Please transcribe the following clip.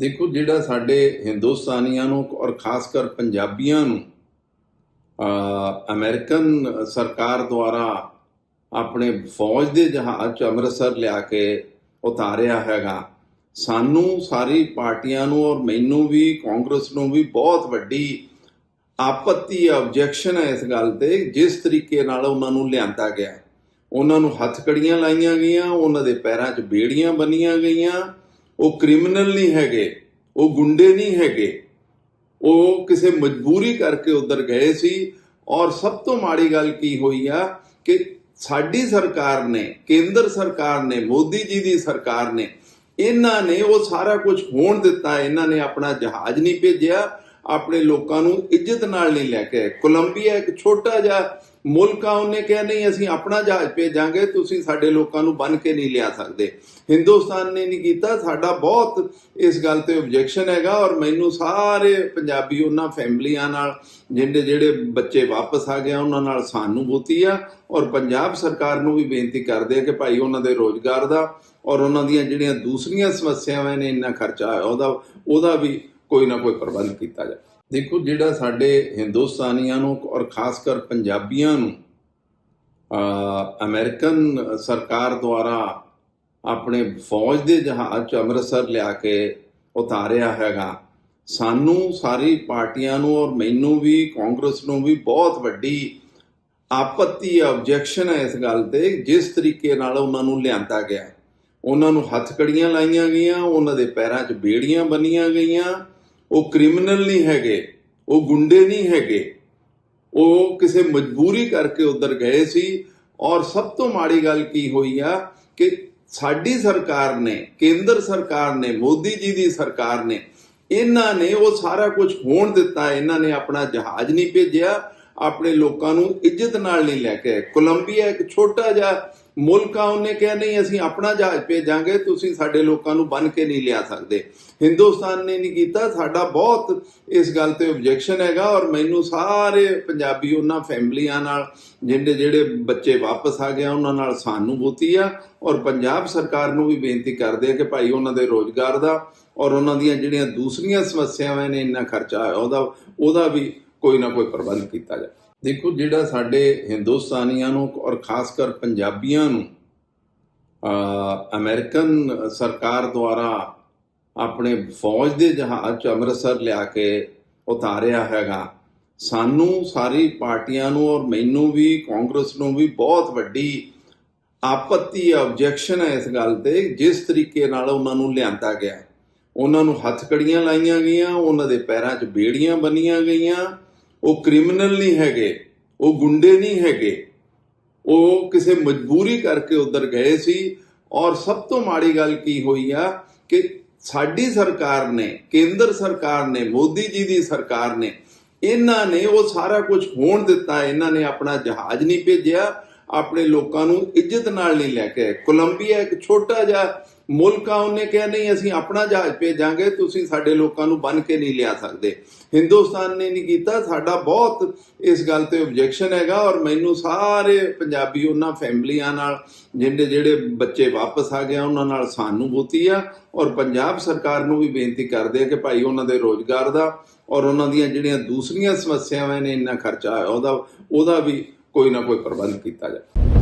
ਦੇਖੋ ਜਿਹੜਾ ਸਾਡੇ ਹਿੰਦੁਸਤਾਨੀਆਂ ਨੂੰ ਔਰ ਖਾਸ ਕਰ ਪੰਜਾਬੀਆਂ ਨੂੰ ਅ, ਅਮਰੀਕਨ ਸਰਕਾਰ ਦੁਆਰਾ ਆਪਣੇ ਫੌਜ ਦੇ ਜਹਾਜ਼ ਚ ਅੰਮ੍ਰਿਤਸਰ ਲਿਆ ਕੇ ਉਤਾਰਿਆ ਹੈਗਾ ਸਾਨੂੰ ਸਾਰੀ ਪਾਰਟੀਆਂ ਨੂੰ ਔਰ ਮੈਨੂੰ ਵੀ ਕਾਂਗਰਸ ਨੂੰ ਵੀ ਬਹੁਤ ਵੱਡੀ ਆਪੱਤੀ ਆਬਜੈਕਸ਼ਨ ਹੈ ਇਸ ਗੱਲ ਤੇ ਜਿਸ ਤਰੀਕੇ ਨਾਲ ਉਹਨਾਂ ਨੂੰ ਲਿਆਂਦਾ ਗਿਆ। ਉਹਨਾਂ ਨੂੰ ਹੱਥਕੜੀਆਂ ਲਾਈਆਂ ਗਈਆਂ ਉਹਨਾਂ ਦੇ ਪੈਰਾਂ 'ਚ ਬੇੜੀਆਂ ਬੰਨੀਆਂ ਗਈਆਂ ਉਹ ਕ੍ਰਿਮੀਨਲ ਨਹੀਂ ਹੈਗੇ, ਉਹ ਗੁੰਡੇ ਨਹੀਂ ਹੈਗੇ। ਉਹ ਕਿਸੇ ਮਜਬੂਰੀ ਕਰਕੇ ਉਧਰ ਗਏ ਸੀ ਔਰ ਸਭ ਤੋਂ ਮਾੜੀ ਗੱਲ ਕੀ ਹੋਈ ਆ ਕਿ ਸਾਡੀ ਸਰਕਾਰ ਨੇ, ਕੇਂਦਰ ਸਰਕਾਰ ਨੇ, ਮੋਦੀ ਜੀ ਦੀ ਸਰਕਾਰ ਨੇ, ਇਹਨਾਂ ਨੇ ਉਹ ਸਾਰਾ ਕੁਝ ਹੋਣ ਦਿੱਤਾ, ਇਹਨਾਂ ਨੇ ਆਪਣਾ ਜਹਾਜ਼ ਨਹੀਂ ਭੇਜਿਆ, ਆਪਣੇ ਲੋਕਾਂ ਨੂੰ ਇੱਜ਼ਤ ਨਾਲ ਨਹੀਂ ਲੈ ਕੇ ਕੋਲੰਬੀਆ ਇੱਕ ਛੋਟਾ ਜਿਹਾ ਮੁਲਕ ਆ ਉਹਨੇ ਕਿਹਾ, ਨਹੀਂ, ਅਸੀਂ ਆਪਣਾ ਜਹਾਜ਼ ਭੇਜਾਂਗੇ, ਤੁਸੀਂ ਸਾਡੇ ਲੋਕਾਂ ਨੂੰ ਬੰਨ ਕੇ ਨਹੀਂ ਲਿਆ ਸਕਦੇ। ਹਿੰਦੁਸਤਾਨ ਨੇ ਨਹੀਂ ਕੀਤਾ। ਸਾਡਾ ਬਹੁਤ ਇਸ ਗੱਲ ਤੇ ਆਬਜੈਕਸ਼ਨ ਹੈਗਾ ਔਰ ਮੈਨੂੰ ਸਾਰੇ ਪੰਜਾਬੀ ਉਹਨਾਂ ਫੈਮਲੀਆਂ ਨਾਲ ਜਿਹੜੇ ਜਿਹੜੇ ਬੱਚੇ ਵਾਪਸ ਆ ਗਏ ਉਹਨਾਂ ਨਾਲ ਸਹਾਨੁਭੂਤੀ ਆ ਔਰ ਪੰਜਾਬ ਸਰਕਾਰ ਨੂੰ ਵੀ ਬੇਨਤੀ ਕਰਦੇ ਆ ਕਿ ਭਾਈ ਉਹਨਾਂ ਦੇ ਰੋਜ਼ਗਾਰ ਦਾ ਔਰ ਉਹਨਾਂ ਦੀਆਂ ਜਿਹੜੀਆਂ ਦੂਸਰੀਆਂ ਸਮੱਸਿਆਵਾਂ ਨੇ, ਇੰਨਾ ਖਰਚਾ ਆਇਆ ਉਹਦਾ ਉਹਦਾ ਵੀ ਕੋਈ ਨਾ ਕੋਈ ਪ੍ਰਬੰਧ ਕੀਤਾ ਜਾਏ ਦੇਖੋ ਜਿਹੜਾ ਸਾਡੇ ਹਿੰਦੁਸਤਾਨੀਆਂ ਨੂੰ ਔਰ ਖਾਸ ਕਰ ਪੰਜਾਬੀਆਂ ਨੂੰ ਅ, ਅਮਰੀਕਨ ਸਰਕਾਰ ਦੁਆਰਾ ਆਪਣੇ ਫੌਜ ਦੇ ਜਹਾਜ਼ ਚ ਅੰਮ੍ਰਿਤਸਰ ਲਿਆ ਕੇ ਉਤਾਰਿਆ ਹੈਗਾ ਸਾਨੂੰ ਸਾਰੀ ਪਾਰਟੀਆਂ ਨੂੰ ਔਰ ਮੈਨੂੰ ਵੀ ਕਾਂਗਰਸ ਨੂੰ ਵੀ ਬਹੁਤ ਵੱਡੀ ਆਪੱਤੀ ਆਬਜੈਕਸ਼ਨ ਹੈ ਇਸ ਗੱਲ ਤੇ ਜਿਸ ਤਰੀਕੇ ਨਾਲ ਉਹਨਾਂ ਨੂੰ ਲਿਆਂਦਾ ਗਿਆ। ਉਹਨਾਂ ਨੂੰ ਹੱਥਕੜੀਆਂ ਲਾਈਆਂ ਗਈਆਂ ਉਹਨਾਂ ਦੇ ਪੈਰਾਂ 'ਚ ਬੇੜੀਆਂ ਬੰਨੀਆਂ ਗਈਆਂ ਉਹ ਕ੍ਰਿਮੀਨਲ ਨਹੀਂ ਹੈਗੇ, ਉਹ ਗੁੰਡੇ ਨਹੀਂ ਹੈਗੇ ਉਹ ਕਿਸੇ ਮਜਬੂਰੀ ਕਰਕੇ ਉਧਰ ਗਏ ਸੀ ਔਰ ਸਭ ਤੋਂ ਮਾੜੀ ਗੱਲ ਕੀ ਹੋਈ ਆ ਕਿ ਸਾਡੀ ਸਰਕਾਰ ਨੇ, ਕੇਂਦਰ ਸਰਕਾਰ ਨੇ, ਮੋਦੀ ਜੀ ਦੀ ਸਰਕਾਰ ਨੇ, ਇਹਨਾਂ ਨੇ ਉਹ ਸਾਰਾ ਕੁਝ ਹੋਣ ਦਿੱਤਾ, ਇਹਨਾਂ ਨੇ ਆਪਣਾ ਜਹਾਜ਼ ਨਹੀਂ ਭੇਜਿਆ, ਆਪਣੇ ਲੋਕਾਂ ਨੂੰ ਇੱਜ਼ਤ ਨਾਲ ਨਹੀਂ ਲੈ ਕੇ ਆਏ। ਕੋਲੰਬੀਆ ਇੱਕ ਛੋਟਾ ਜਿਹਾ ਮੁਲਕ ਆ ਉਹਨੇ ਕਿਹਾ ਨਹੀਂ ਅਸੀਂ ਆਪਣਾ ਜਹਾਜ਼ ਭੇਜਾਂਗੇ ਤੁਸੀਂ ਸਾਡੇ ਲੋਕਾਂ ਨੂੰ ਬੰਨ ਕੇ ਨਹੀਂ ਲਿਆ ਸਕਦੇ। ਹਿੰਦੁਸਤਾਨ ਨੇ ਨਹੀਂ ਕੀਤਾ। ਸਾਡਾ ਬਹੁਤ ਇਸ ਗੱਲ ਤੇ ਆਬਜੈਕਸ਼ਨ ਹੈਗਾ ਔਰ ਮੈਨੂੰ ਸਾਰੇ ਪੰਜਾਬੀ ਉਹਨਾਂ ਫੈਮਲੀਆਂ ਨਾਲ ਜਿਹੜੇ ਜਿਹੜੇ ਬੱਚੇ ਵਾਪਸ ਆ ਗਏ ਆ, ਉਹਨਾਂ ਨਾਲ ਸਹਾਨੁਭੂਤੀ ਆ ਔਰ ਪੰਜਾਬ ਸਰਕਾਰ ਨੂੰ ਵੀ ਬੇਨਤੀ ਕਰਦੇ ਆ ਕਿ ਭਾਈ ਉਹਨਾਂ ਦੇ ਰੋਜ਼ਗਾਰ ਦਾ ਔਰ ਉਹਨਾਂ ਦੀਆਂ ਜਿਹੜੀਆਂ ਦੂਸਰੀਆਂ ਸਮੱਸਿਆਵਾਂ ਨੇ ਇੰਨਾ ਖਰਚਾ ਹੋਇਆ ਉਹਦਾ ਉਹਦਾ ਵੀ ਕੋਈ ਨਾ ਕੋਈ ਪ੍ਰਬੰਧ ਕੀਤਾ ਜਾਏ ਦੇਖੋ ਜਿਹੜਾ ਸਾਡੇ ਹਿੰਦੁਸਤਾਨੀਆਂ ਨੂੰ ਔਰ ਖਾਸ ਕਰ ਪੰਜਾਬੀਆਂ ਨੂੰ ਅ, ਅਮਰੀਕਨ ਸਰਕਾਰ ਦੁਆਰਾ ਆਪਣੇ ਫੌਜ ਦੇ ਜਹਾਜ਼ ਚ ਅੰਮ੍ਰਿਤਸਰ ਲਿਆ ਕੇ ਉਤਾਰਿਆ ਹੈਗਾ ਸਾਨੂੰ ਸਾਰੀ ਪਾਰਟੀਆਂ ਨੂੰ ਔਰ ਮੈਨੂੰ ਵੀ ਕਾਂਗਰਸ ਨੂੰ ਵੀ ਬਹੁਤ ਵੱਡੀ ਆਪੱਤੀ ਆਬਜੈਕਸ਼ਨ ਹੈ ਇਸ ਗੱਲ ਤੇ ਜਿਸ ਤਰੀਕੇ ਨਾਲ ਉਹਨਾਂ ਨੂੰ ਲਿਆਂਦਾ ਗਿਆ। ਉਹਨਾਂ ਨੂੰ ਹੱਥਕੜੀਆਂ ਲਾਈਆਂ ਗਈਆਂ ਉਹਨਾਂ ਦੇ ਪੈਰਾਂ 'ਚ ਬੇੜੀਆਂ ਬੰਨੀਆਂ ਗਈਆਂ ਉਹ ਕ੍ਰਿਮੀਨਲ ਨਹੀਂ ਹੈਗੇ, ਉਹ ਗੁੰਡੇ ਨਹੀਂ ਹੈਗੇ ਉਹ ਕਿਸੇ ਮਜਬੂਰੀ ਕਰਕੇ ਉਧਰ ਗਏ ਸੀ ਔਰ ਸਭ ਤੋਂ ਮਾੜੀ ਗੱਲ ਕੀ ਹੋਈ ਆ ਕਿ ਸਾਡੀ ਸਰਕਾਰ ਨੇ, ਕੇਂਦਰ ਸਰਕਾਰ ਨੇ, ਮੋਦੀ ਜੀ ਦੀ ਸਰਕਾਰ ਨੇ, ਇਹਨਾਂ ਨੇ ਉਹ ਸਾਰਾ ਕੁਝ ਹੋਣ ਦਿੱਤਾ, ਇਹਨਾਂ ਨੇ ਆਪਣਾ ਜਹਾਜ਼ ਨਹੀਂ ਭੇਜਿਆ, ਆਪਣੇ ਲੋਕਾਂ ਨੂੰ ਇੱਜ਼ਤ ਨਾਲ ਨਹੀਂ ਲੈ ਕੇ ਆਏ। ਕੋਲੰਬੀਆ ਇੱਕ ਛੋਟਾ ਜਿਹਾ ਮੁਲਕ ਆ ਉਹਨੇ ਕਿਹਾ ਨਹੀਂ ਅਸੀਂ ਆਪਣਾ ਜਹਾਜ਼ ਭੇਜਾਂਗੇ ਤੁਸੀਂ ਸਾਡੇ ਲੋਕਾਂ ਨੂੰ ਬੰਨ ਕੇ ਨਹੀਂ ਲਿਆ ਸਕਦੇ। ਹਿੰਦੁਸਤਾਨ ਨੇ ਨਹੀਂ ਕੀਤਾ। ਸਾਡਾ ਬਹੁਤ ਇਸ ਗੱਲ ਤੇ ਆਬਜੈਕਸ਼ਨ ਹੈਗਾ ਔਰ ਮੈਨੂੰ ਸਾਰੇ ਪੰਜਾਬੀ ਉਹਨਾਂ ਫੈਮਲੀਆਂ ਨਾਲ ਜਿਹੜੇ ਜਿਹੜੇ ਬੱਚੇ ਵਾਪਸ ਆ ਗਏ ਆ, ਉਹਨਾਂ ਨਾਲ ਸਹਾਨੁਭੂਤੀ ਆ ਔਰ ਪੰਜਾਬ ਸਰਕਾਰ ਨੂੰ ਵੀ ਬੇਨਤੀ ਕਰਦੇ ਆ ਕਿ ਭਾਈ ਉਹਨਾਂ ਦੇ ਰੋਜ਼ਗਾਰ ਦਾ ਔਰ ਉਹਨਾਂ ਦੀਆਂ ਜਿਹੜੀਆਂ ਦੂਸਰੀਆਂ ਸਮੱਸਿਆਵਾਂ ਨੇ ਇੰਨਾ ਖਰਚਾ ਆਇਆ ਉਹਦਾ ਉਹਦਾ ਵੀ ਕੋਈ ਨਾ ਕੋਈ ਪ੍ਰਬੰਧ ਕੀਤਾ ਜਾਏ